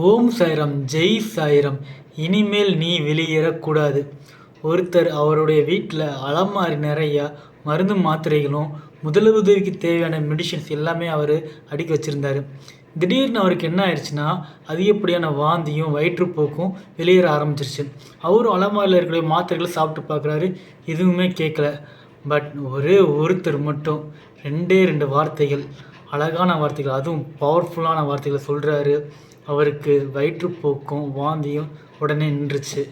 ஓம் சாய்ராம் ஜெய் சாய்ராம் இனிமேல் நீ வெளியேறக்கூடாது ஒருத்தர் அவருடைய வீட்டில் அலமாரி நிறையா மருந்து மாத்திரைகளும் முதலுதவிக்கு தேவையான மெடிஷன்ஸ் எல்லாமே அவர் அடுக்கி வச்சுருந்தார். திடீர்னு அவருக்கு என்ன ஆயிடுச்சுன்னா அதிகப்படியான வாந்தியும் வயிற்றுப்போக்கும் வெளியேற ஆரம்பிச்சிருச்சு. அவரும் அலமாரியில் இருக்கக்கூடிய மாத்திரைகளை சாப்பிட்டு பார்க்குறாரு. எதுவுமே கேட்கல. பட் ஒரே ஒருத்தர் மட்டும் ரெண்டே ரெண்டு வார்த்தைகள். அழகான வார்த்தைகள் அதுவும் பவர்ஃபுல்லான வார்த்தைகளை சொல்கிறாரு அவருக்கு வயிற்றுப்போக்கும் வாந்தியும் உடனே நின்றுச்சு.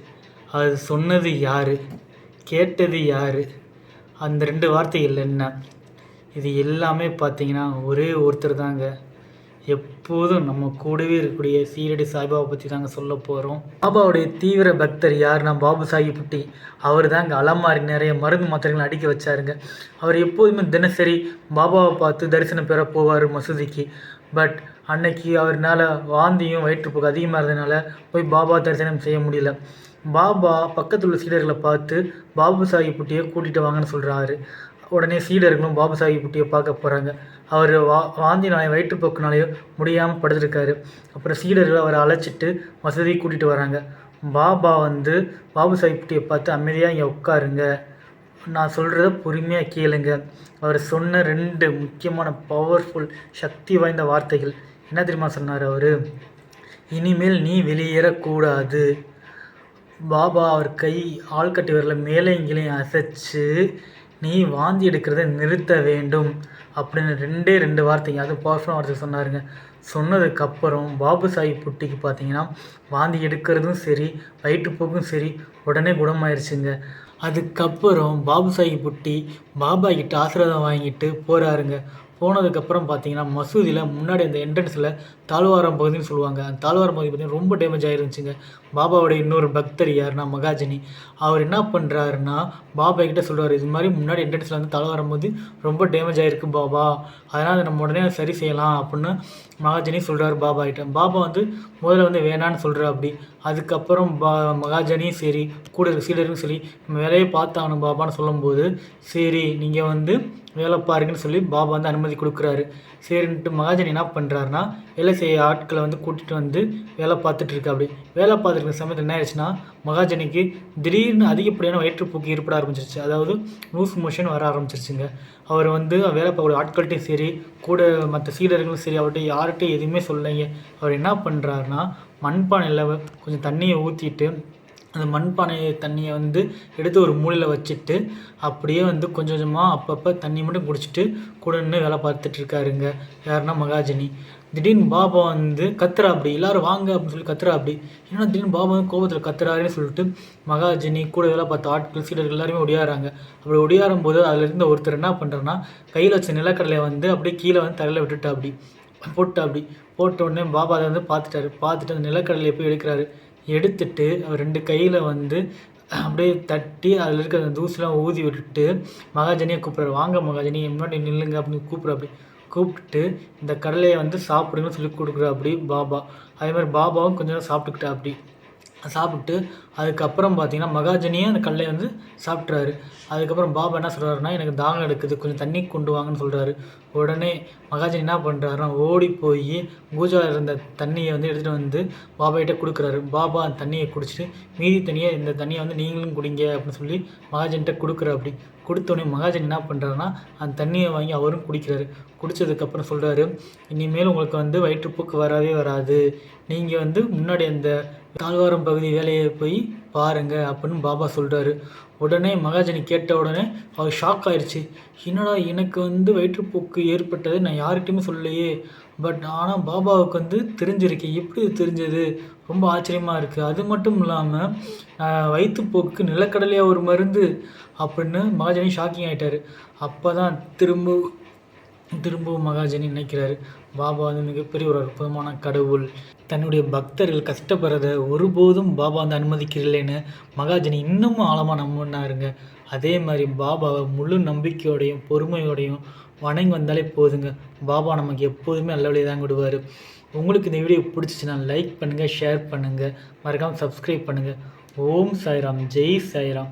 அது சொன்னது யார்? கேட்டது யார்? அந்த ரெண்டு வார்த்தைகள் என்ன? இது எல்லாமே பார்த்தீங்கன்னா ஒரே ஒருத்தர் தாங்க. எப்போதும் நம்ம கூடவே இருக்கக்கூடிய சீரடி சாய்பாபா பற்றி தாங்க சொல்ல போகிறோம் பாபாவுடைய தீவிர பக்தர் யாருன்னா பாபு சாஹிப்டி அவர் தாங்க அலமாரி நிறைய மருந்து மாத்திரைகள் அடிக்க வச்சாருங்க. அவர் எப்போதுமே தினசரி பாபாவை பார்த்து தரிசனம் பெற போவார் மசூதிக்கு. பட் அன்னைக்கு அவர்னால வாந்தியும் வயிற்றுப்போக்கு அதிகமாக இருந்ததுனால போய் பாபா தரிசனம் செய்ய முடியல. பாபா பக்கத்தில் உள்ள சீடர்களை பார்த்து பாபு சாஹிப் புட்டியை கூட்டிகிட்டு வாங்கன்னு சொல்கிறாரு உடனே சீடர்களும் பாபு சாஹிப் புட்டியை பார்க்க போகிறாங்க அவர் வா வாந்தினாலையும் வயிற்றுப்போக்குனாலேயோ முடியாமல் படுத்திருக்காரு. அப்புறம் சீடர்கள் அவரை அழைச்சிட்டு வசதி கூட்டிகிட்டு வராங்க. பாபா வந்து பாபு சாஹிப் பார்த்து அமைதியாக இங்கே உட்காருங்க. நான் சொல்கிறத பொறுமையாக கேளுங்க. அவர் சொன்ன ரெண்டு முக்கியமான பவர்ஃபுல் சக்தி வாய்ந்த வார்த்தைகள். என்ன தெரியுமா சொன்னார் அவர்? இனிமேல் நீ வெளியேறக்கூடாது. பாபா அவர் கை ஆள்கட்டி வரல மேலே இங்கேயும் அசைச்சு நீ வாந்தி எடுக்கிறத நிறுத்த வேண்டும் அப்படின்னு ரெண்டே ரெண்டு வார்த்தைங்க. அது பவர்ஃபுல்லாக வார்த்தை சொன்னாருங்க. சொன்னதுக்கப்புறம் பாபு சாஹிப் புட்டிக்கு பார்த்தீங்கன்னா வாந்தி எடுக்கிறதும் சரி வயிற்றுப்போக்கும் சரி உடனே குணமாயிருச்சுங்க. அதுக்கப்புறம் பாபு சாஹிப் புட்டி பாபா கிட்ட ஆசீர்வாதம் வாங்கிட்டு போகிறாருங்க போனதுக்கப்புறம் பார்த்தீங்கன்னா மசூதியில் முன்னாடி அந்த என்ட்ரன்ஸில் தாழ்வாரம் பகுதின்னு சொல்லுவாங்க. அந்த தாழ்வாரம் பகுதி பார்த்திங்கன்னா ரொம்ப டேமேஜ் ஆயிருந்துச்சுங்க. பாபாவோட இன்னொரு பக்தர் யாருன்னா மகாஜனி. அவர் என்ன பண்ணுறாருன்னா பாபா கிட்ட சொல்கிறார் இது மாதிரி முன்னாடி என்ட்ரன்ஸில் வந்து தாழ்வாரம் போது ரொம்ப டேமேஜ் ஆகிருக்கு பாபா. அதனால் நம்ம உடனே சரி செய்யலாம் அப்படின்னு மகாஜனி சொல்கிறார் பாபா கிட்ட. பாபா வந்து முதல்ல வந்து வேணான்னு சொல்கிற அப்படி. அதுக்கப்புறம் பா மகாஜனியும் சரி கூட இருக்க சீடரும் சரி நம்ம வேலையை பார்த்தாகணும் பாபான்னு சொல்லும்போது சரி நீங்கள் வந்து வேலை பாருங்கன்னு சொல்லி பாபா வந்து அனுமதி கொடுக்குறாரு. சரின்ட்டு மகாஜன் என்ன பண்ணுறாருனா வேலை செய்ய ஆட்களை வந்து கூட்டிகிட்டு வந்து வேலை பார்த்துட்டு அப்படி வேலை பார்த்துட்டு சமயத்தில் என்ன ஆயிடுச்சுன்னா மகாஜனிக்கு திடீர்னு அதிகப்படியான வயிற்றுப்போக்கு ஏற்பட ஆரம்பிச்சிருச்சு. அதாவது லூஸ் மோஷன் வர ஆரம்பிச்சிருச்சுங்க. அவர் வந்து வேலை பார்க்கக்கூடிய ஆட்கள்கிட்டையும் சரி கூட மற்ற சீடர்களும் சரி அவர்கிட்ட யார்கிட்டையும் எதுவுமே சொல்லலைங்க. அவர் என்ன பண்ணுறாருனா மண்பானையில் கொஞ்சம் தண்ணியை ஊற்றிட்டு அந்த மண்பானை தண்ணியை வந்து எடுத்து ஒரு மூலையில் வச்சுட்டு அப்படியே வந்து கொஞ்சம் கொஞ்சமாக அப்பப்போ தண்ணி மட்டும் குடிச்சிட்டு கூட நின்று வேலை பார்த்துட்டு இருக்காருங்க. யாருன்னா மகாஜனி. திடீர்னு பாபா வந்து கத்துறா அப்படி எல்லாரும் வாங்க அப்படின்னு சொல்லி கத்துறா அப்படி ஏன்னா திடீர்னு பாபா வந்து கோபத்தில் கத்துறாருன்னு சொல்லிட்டு மகாஜனி கூட வேலை பார்த்த ஆட்கள் சீடர்கள் எல்லாருமே ஒடியாறாங்க. அப்படி ஒடியாரும் போது அதில் இருந்த ஒருத்தர் என்ன பண்ணுறேன்னா கையில் வச்ச நிலக்கடலையை வந்து அப்படியே கீழே வந்து தரையில் விட்டுட்டா அப்படி போட்டு அப்படி போட்ட உடனே பாபா அதை வந்து பார்த்துட்டாரு. பார்த்துட்டு அந்த நிலக்கடலையை போய் எடுக்கிறாரு. எடுத்துட்டு அவர் ரெண்டு கையில் வந்து அப்படியே தட்டி அதில் இருக்கிற அந்த தூசிலாம் ஊதி விட்டுட்டு மகாஜனியை கூப்பிட்றாரு. வாங்க மகாஜனி முன்னாடி நில்லுங்க அப்படின்னு கூப்பிட்ற அப்படி கூப்பிட்டு இந்த கடலையை வந்து சாப்பிடுங்கன்னு சொல்லி கொடுக்குற அப்படி பாபா. அதே மாதிரி பாபாவும் கொஞ்சம் நேரம் சாப்பிட்டுக்கிட்டா அப்படி சாப்பிட்டு அதுக்கப்புறம் பார்த்தீங்கன்னா மகாஜனியே அந்த கல்லை வந்து சாப்பிட்றாரு அதுக்கப்புறம் பாபா என்ன சொல்கிறாருன்னா எனக்கு தாகம் எடுக்குது கொஞ்சம் தண்ணி கொண்டு வாங்கன்னு சொல்கிறாரு உடனே மகாஜன் என்ன பண்ணுறாருன்னா ஓடி போய் பூஜாவில் இருந்த தண்ணியை வந்து எடுத்துகிட்டு வந்து பாபா கொடுக்குறாரு. பாபா அந்த தண்ணியை குடிச்சிட்டு மீதி தண்ணியை இந்த தண்ணியை வந்து நீங்களும் குடிங்க அப்படின்னு சொல்லி மகாஜன்கிட்ட கொடுக்குற அப்படி. கொடுத்தோடனே மகாஜன் என்ன பண்ணுறாருன்னா அந்த தண்ணியை வாங்கி அவரும் குடிக்கிறாரு. குடித்ததுக்கப்புறம் சொல்கிறாரு இனிமேல் உங்களுக்கு வந்து வயிற்றுப்போக்கு வரவே வராது. நீங்கள் வந்து முன்னாடி அந்த தாழ்வாரம் பகுதி வேலையை போய் பாருங்க அப்படின்னு பாபா சொல்கிறாரு உடனே மகாஜனி கேட்ட உடனே அவர் ஷாக் ஆயிடுச்சு என்னடா எனக்கு வந்து வயிற்றுப்போக்கு ஏற்பட்டது நான் யார்கிட்டையுமே சொல்லலையே. பட் ஆனால் பாபாவுக்கு வந்து தெரிஞ்சிருக்கு. எப்படி தெரிஞ்சது? ரொம்ப ஆச்சரியமாக இருக்குது அது மட்டும் இல்லாமல் வயிற்றுப்போக்கு நிலக்கடலையாக ஒரு மருந்து? அப்படின்னு மகாஜனி ஷாக்கிங் ஆகிட்டார் அப்போ தான் திரும்ப திரும்பவும் மகாஜனி நினைக்கிறாரு. பாபா வந்து மிகப்பெரிய ஒரு அற்புதமான கடவுள். தன்னுடைய பக்தர்கள் கஷ்டப்படுறத ஒருபோதும் பாபா வந்து அனுமதிக்கிறதில்லைன்னு மகாஜனி இன்னமும் ஆழமாக நம்பினாருங்க. அதே மாதிரி பாபாவை முழு நம்பிக்கையோடையும் பொறுமையோடையும் வணங்கி வந்தாலே போதுங்க. பாபா நமக்கு எப்போதுமே நல்ல வழியை தான் விடுவார். உங்களுக்கு இந்த வீடியோ பிடிச்சிச்சுன்னா லைக் பண்ணுங்கள் ஷேர் பண்ணுங்கள் மறக்காமல் சப்ஸ்கிரைப் பண்ணுங்கள் ஓம் சாய்ராம். ஜெய் சாய்ராம்.